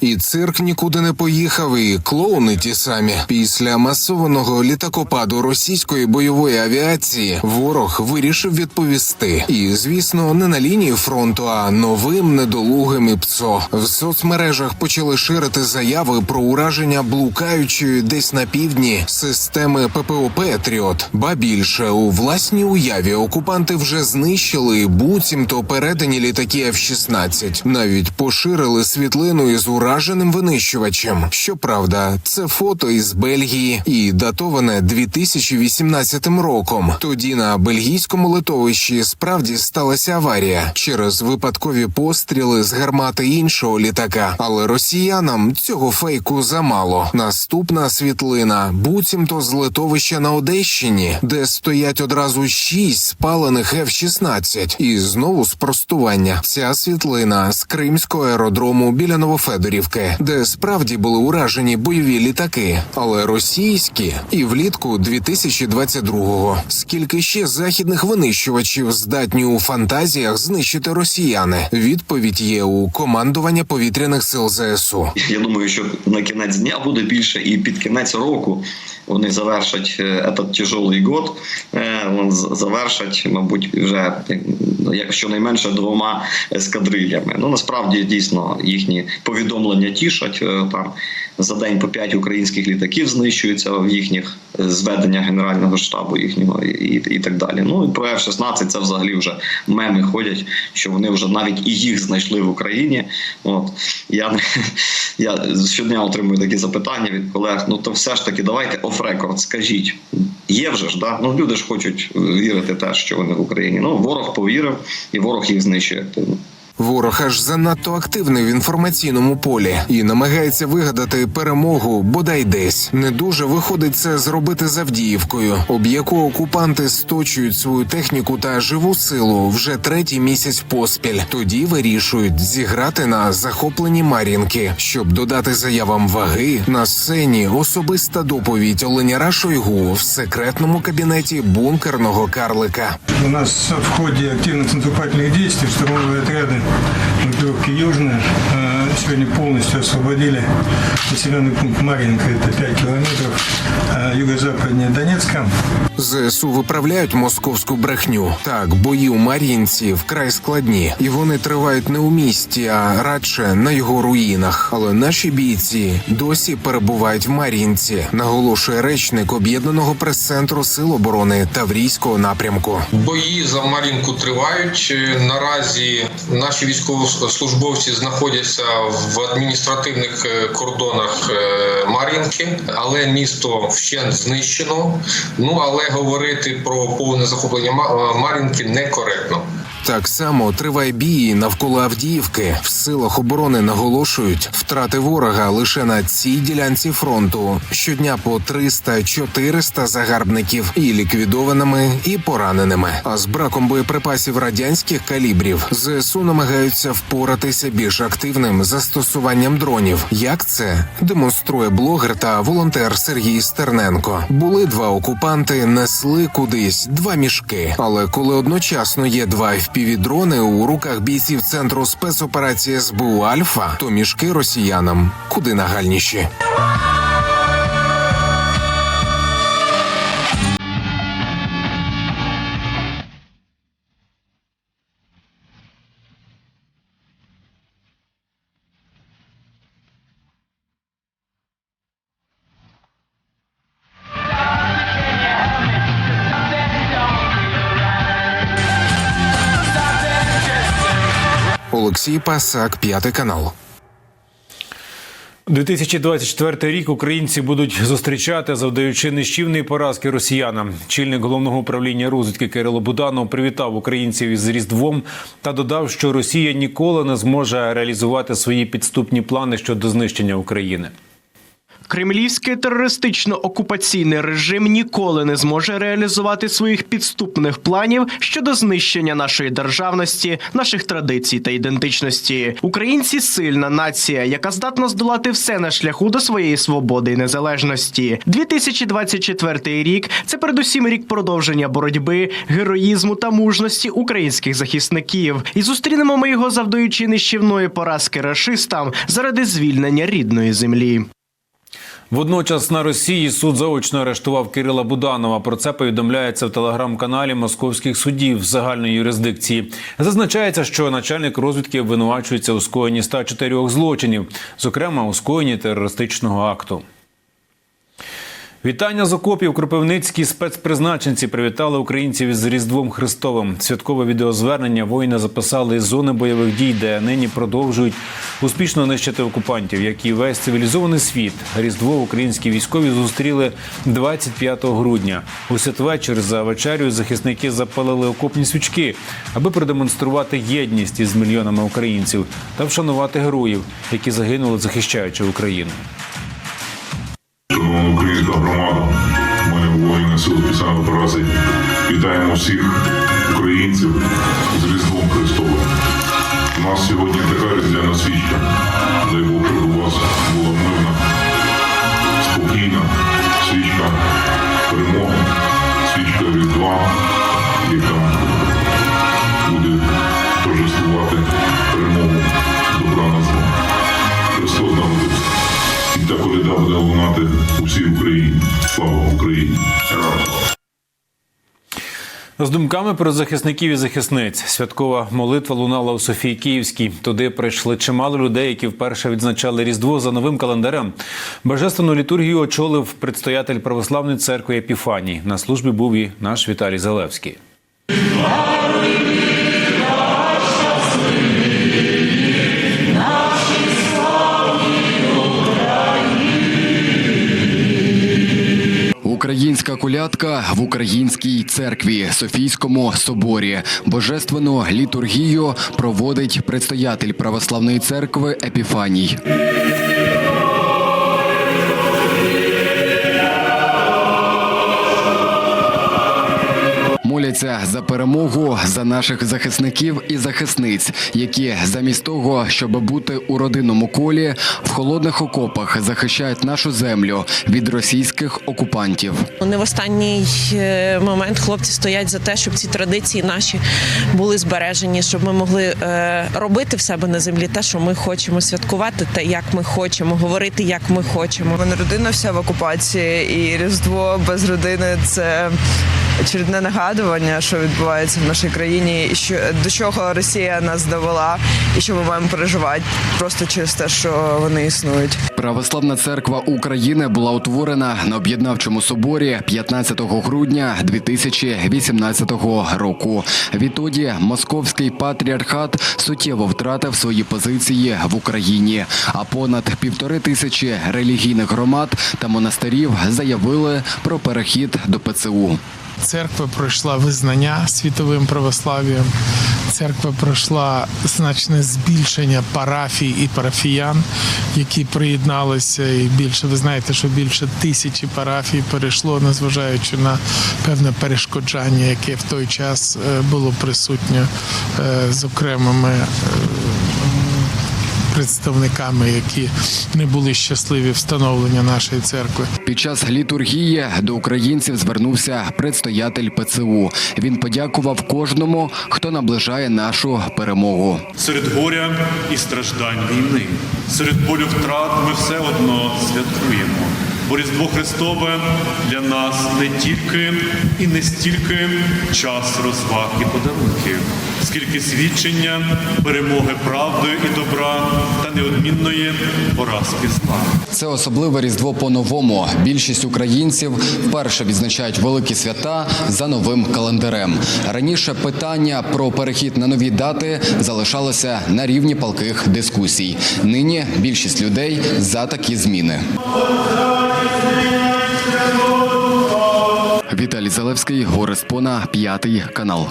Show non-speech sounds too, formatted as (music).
І цирк нікуди не поїхав, і клоуни ті самі. Після масованого літакопаду російської бойової авіації ворог вирішив відповісти. І, звісно, не на лінії фронту, а новим недолугим і ПЦО. В соцмережах почали ширити заяви про ураження блукаючої десь на півдні системи ППО Петріот. Ба більше у власній уяві окупанти вже знищили буцімто передані літаки F-16. Навіть поширили світлину із ураженим винищувачем. Щоправда, це фото із Бельгії і датоване 2018 роком. Тоді на бельгійському литовищі справді сталася аварія через випадкові постріли з гармати іншого літака. Але росіянам цього фейку замало. Наступна світлина буцімто з литовища на Одещині, де стоять одразу шість спалених F-16. І знову спростування. Ця світлина з кримського аеродрому біля Новофедорівки, де справді були уражені бойові літаки, але російські і влітку 2022-го. Скільки ще західних винищувачів здатні у фантазіях знищити росіяни? Відповідь є у командування повітряних сил ЗСУ. Я думаю, що на кінець дня буде більше, і під кінець року вони завершать е, этот тяжелий год. е, Завершать, мабуть, вже е, як щонайменше двома ескадрилями. Ну насправді дійсно їхні повідомлення тішать е, там. За день по п'ять українських літаків знищуються в їхніх е, зведення Генерального штабу їхнього і, і, і так далі. Ну і про F-16 це взагалі вже меми ходять, що вони вже навіть і їх знайшли в Україні. От я (laughs) я щодня отримую такі запитання від колег. Ну то все ж таки, давайте оф-рекорд, скажіть. Є вже ж, да? Ну люди ж хочуть вірити те, що вони в Україні. Ну ворог повірив, і ворог їх знищує активно. Ворог аж занадто активний в інформаційному полі і намагається вигадати перемогу бодай десь. Не дуже виходить це зробити з Авдіївкою, об яку окупанти сточують свою техніку та живу силу вже третій місяць поспіль. Тоді вирішують зіграти на захопленні Мар'їнки, щоб додати заявам ваги на сцені особиста доповідь Оленяра Шойгу в секретному кабінеті бункерного карлика. У нас в ходе активных наступательных действий штурмовые отряды Южная э, сегодня полностью освободили населенный пункт Марьинка, это 5 километров э, юго-западнее Донецка. ЗСУ виправляють московську брехню. Так, бої у Мар'їнці вкрай складні, і вони тривають не у місті, а радше на його руїнах. Але наші бійці досі перебувають в Мар'їнці, наголошує речник об'єднаного прес-центру Сил оборони Таврійського напрямку. Бої за Мар'їнку тривають. Е, Наразі наші військовослужбовці знаходяться в адміністративних е, кордонах е, Мар'їнки, але місто вщент знищено. Ну але говорити про повне захоплення Ма- Мар'їнки некоректно. Так само триває бій навколо Авдіївки. В силах оборони наголошують втрати ворога лише на цій ділянці фронту. Щодня по 300-400 загарбників і ліквідованими, і пораненими. А з браком боєприпасів радянських калібрів ЗСУ намагаються впоратися більш активним застосуванням дронів. Як це демонструє блогер та волонтер Сергій Стерненко? Були два окупанти, несли кудись два мішки. Але коли одночасно є два FPV-дрони у руках бійців центру спецоперації СБУ Альфа, то мішки росіянам куди нагальніші. Олексій Пасак, п'ятий канал. 2024 рік українці будуть зустрічати, завдаючи нищівної поразки росіянам. Чільник головного управління розвідки Кирило Буданов привітав українців із Різдвом та додав, що Росія ніколи не зможе реалізувати свої підступні плани щодо знищення України. Кремлівський терористично-окупаційний режим ніколи не зможе реалізувати своїх підступних планів щодо знищення нашої державності, наших традицій та ідентичності. Українці сильна нація, яка здатна здолати все на шляху до своєї свободи і незалежності. 2024 рік це передусім рік продовження боротьби, героїзму та мужності українських захисників. І зустрінемо ми його завдаючи нищівної поразки рашистам заради звільнення рідної землі. Водночас на Росії суд заочно арештував Кирила Буданова. Про це повідомляється в телеграм-каналі московських судів загальної юрисдикції. Зазначається, що начальник розвідки обвинувачується у скоєнні 104 злочинів, зокрема у скоєнні терористичного акту. Вітання з окопів Кропивницькі спецпризначенці привітали українців із Різдвом Христовим. Святкове відеозвернення воїни записали із зони бойових дій, де нині продовжують успішно нищити окупантів, як і весь цивілізований світ. Різдво українські військові зустріли 25 грудня. У святвечір за вечерю захисники запалили окопні свічки, аби продемонструвати єдність із мільйонами українців та вшанувати героїв, які загинули, захищаючи Україну. Шановна українська громада, ми воїни Сил спеціальної операції. Вітаємо всіх українців з Різдвом Христовим. У нас сьогодні така різдвяна свічка. Дай Бог, щоб у вас була мирна, спокійна свічка перемоги, свічка Різдва, яка всій Україні. Слава Україні! З думками про захисників і захисниць святкова молитва лунала у Софії Київській. Туди прийшли чимало людей, які вперше відзначали Різдво за новим календарем. Божественну літургію очолив предстоятель православної церкви Епіфаній. На службі був і наш Віталій Залевський. Українська колядка в українській церкві Софійському соборі. Божественну літургію проводить предстоятель православної церкви Епіфаній. Перемогу за наших захисників і захисниць, які замість того, щоб бути у родинному колі, в холодних окопах захищають нашу землю від російських окупантів. Не в останній е, момент хлопці стоять за те, щоб ці традиції наші були збережені, щоб ми могли е, робити в себе на землі те, що ми хочемо святкувати, те, як ми хочемо, говорити, як ми хочемо. У мене родина вся в окупації, і Різдво без родини це очередне нагадування, що відбувається в нашій країні, і що до чого Росія нас довела, і що ми маємо переживати просто через те, що вони існують. Православна церква України була утворена на об'єднавчому соборі 15 грудня 2018 року. Відтоді московський патріархат суттєво втратив свої позиції в Україні. А понад півтори тисячі релігійних громад та монастирів заявили про перехід до ПЦУ. Церква пройшла визнання світовим православ'ям. Церква пройшла значне збільшення парафій і парафіян, які приєдналися. І більше ви знаєте, що більше тисячі парафій перейшло, незважаючи на певне перешкоджання, яке в той час е, було присутнє е, з окремими. Представниками, які не були щасливі встановлення нашої церкви, Під час літургії до українців звернувся предстоятель ПЦУ. Він подякував кожному, хто наближає нашу перемогу. Серед горя і страждань війни, серед болю втрат ми все одно святкуємо. Бо Різдво Христове для нас не тільки і не стільки час розваг і подарунків, скільки свідчення перемоги правди і добра та неодмінної поразки зла. Це особливе різдво по-новому. Більшість українців вперше відзначають великі свята за новим календарем. Раніше питання про перехід на нові дати залишалося на рівні палких дискусій. Нині більшість людей за такі зміни. Віталій Залевський, Гореспона, п'ятий канал.